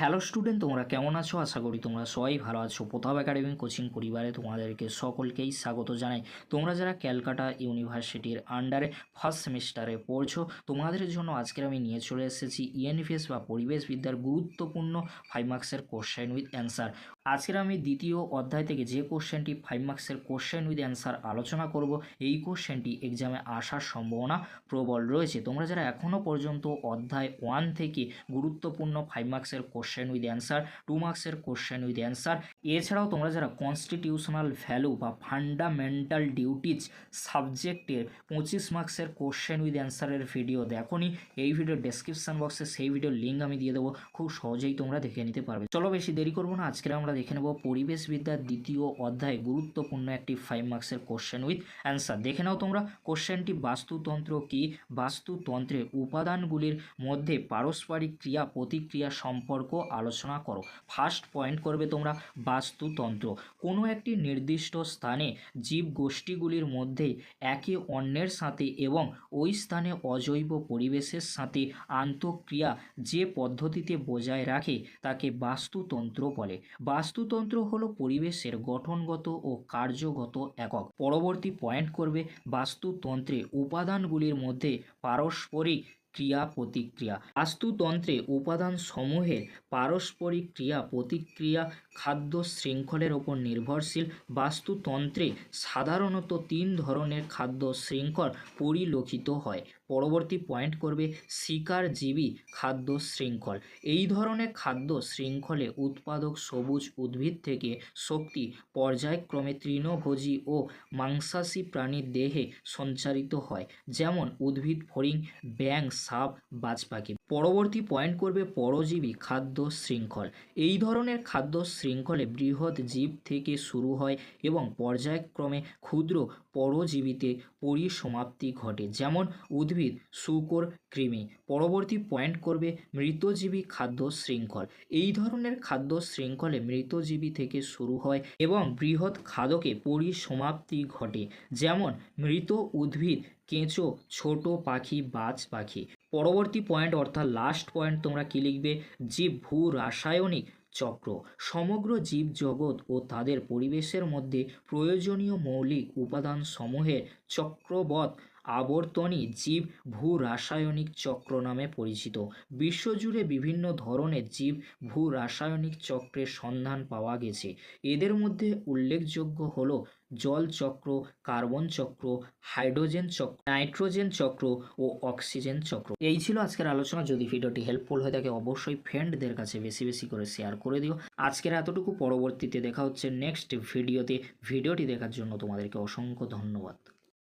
Hello student তোমরা কেমন আছো? আশা করি তোমরা সবাই ভালো আছো। প্রতাপ একাডেমি কোচিং পরিবারে তোমাদেরকে সকলকেই স্বাগত জানাই। তোমরা যারা ক্যালকাটা ইউনিভার্সিটির আন্ডারে ফার্স্ট সেমিস্টারে পড়ছো, তোমাদের জন্য আজকের আমি নিয়ে চলে এসেছি ইএনএফএস বা পরিবেশ বিদ্যার গুরুত্বপূর্ণ ফাইভ মার্কসের কোশ্চেন উইথ অ্যান্সার আজকের আমি দ্বিতীয় অধ্যায় থেকে যে কোশ্চেনটি ফাইভ মার্কসের কোশ্চেন উইথ অ্যান্সার আলোচনা করব, এই কোশ্চেনটি এক্সামে আসার সম্ভাবনা প্রবল রয়েছে। তোমরা যারা এখনও পর্যন্ত অধ্যায় ওয়ান থেকে গুরুত্বপূর্ণ ফাইভ মার্কসের কোশ্চেন উইথ অ্যান্সার টু মার্কসের কোশ্চেন উইথ অ্যান্সার এছাড়াও তোমরা যারা কনস্টিটিউশনাল ভ্যালু বা ফান্ডামেন্টাল ডিউটিজ সাবজেক্টের পঁচিশ মার্কসের কোশ্চেন উইথ অ্যান্সারের ভিডিও দেখোনি, এই ভিডিও ডেসক্রিপশন বক্সে সেই ভিডিওর লিঙ্ক আমি দিয়ে দেবো, খুব সহজেই তোমরা দেখে নিতে পারবে। চলো বেশি দেরি করব না আজকে আমরা দেখে নেব পরিবেশবিদ্যার দ্বিতীয় অধ্যায় গুরুত্বপূর্ণ একটি ফাইভ মার্কসের কোশ্চেন উইথ অ্যান্সার দেখে নাও তোমরা কোশ্চেনটি বাস্তুতন্ত্র কি? বাস্তুতন্ত্রের উপাদানগুলির মধ্যে পারস্পরিক ক্রিয়া প্রতিক্রিয়া সম্পর্ক আলোচনা করো। ফার্স্ট পয়েন্ট করবে তোমরা বাস্তুতন্ত্র। কোনো একটি নির্দিষ্ট স্থানে জীব গোষ্ঠীগুলির মধ্যে একে অন্যের সাথে এবং ওই স্থানে অজৈব পরিবেশের সাথে আন্তঃক্রিয়া যে পদ্ধতিতে বজায় রাখে তাকে বাস্তুতন্ত্র বলে। বাস্তুতন্ত্র হলো পরিবেশের গঠনগত ও কার্যগত একক। পরবর্তী পয়েন্ট করবে বাস্তুতন্ত্রে উপাদানগুলির মধ্যে পারস্পরিক ক্রিয়া প্রতিক্রিয়া। বাস্তুতন্ত্রে উপাদান সমূহের পারস্পরিক ক্রিয়া প্রতিক্রিয়া খাদ্য শৃঙ্খলের ওপর নির্ভরশীল। বাস্তুতন্ত্রে সাধারণত তিন ধরনের খাদ্য শৃঙ্খল পরিলক্ষিত হয়। পরবর্তী পয়েন্ট করবে শিকারজীবী খাদ্য শৃঙ্খল। এই ধরনের খাদ্য শৃঙ্খলে উৎপাদক সবুজ উদ্ভিদ থেকে শক্তি, পর্যায়ক্রমে তৃণভোজী ও মাংসাশী প্রাণীর দেহে সঞ্চারিত হয়। যেমন উদ্ভিদ ফড়িং ব্যাং সাপ বাজ পাখি পরবর্তী পয়েন্ট করবে পরজীবী খাদ্য শৃঙ্খল। এই ধরনের খাদ্য শৃঙ্খলে বৃহৎ জীব থেকে শুরু হয় এবং পর্যায়ক্রমে ক্ষুদ্র পরজীবীতে পরিসমাপ্তি ঘটে, যেমন উদ্ভিদ, শুকর, কৃমি। পরবর্তী পয়েন্ট করবে মৃতজীবী খাদ্য শৃঙ্খল। এই ধরনের খাদ্য শৃঙ্খলে মৃতজীবী থেকে শুরু হয় এবং বৃহৎ খাদকে পরিসমাপ্তি ঘটে, যেমন মৃত উদ্ভিদ কেঁচো, ছোট পাখি, বাজ পাখি। পরবর্তী পয়েন্ট অর্থাৎ লাস্ট পয়েন্ট তোমরা কী লিখবে? জীব ভূ রাসায়নিক চক্র। সমগ্র জীব জগৎ ও তাদের পরিবেশের মধ্যে প্রয়োজনীয় মৌলিক উপাদান সমূহের চক্রবৎ আবর্তনই জীব ভূ রাসায়নিক চক্র নামে পরিচিত। বিশ্বজুড়ে বিভিন্ন ধরনের জীব ভূ রাসায়নিক চক্রের সন্ধান পাওয়া গেছে। এদের মধ্যে উল্লেখযোগ্য হল জল চক্র, কার্বন চক্র, হাইড্রোজেন চক্র, নাইট্রোজেন চক্র ও অক্সিজেন চক্র। এই ছিল আজকের আলোচনা। যদি ভিডিওটি হেল্পফুল হয়ে থাকে, অবশ্যই ফ্রেন্ডদের কাছে বেশি বেশি করে শেয়ার করে দিও। আজকের এতটুকু। পরবর্তীতে দেখা হচ্ছে নেক্সট ভিডিওতে ভিডিওটি দেখার জন্য তোমাদেরকে অসংখ্য ধন্যবাদ।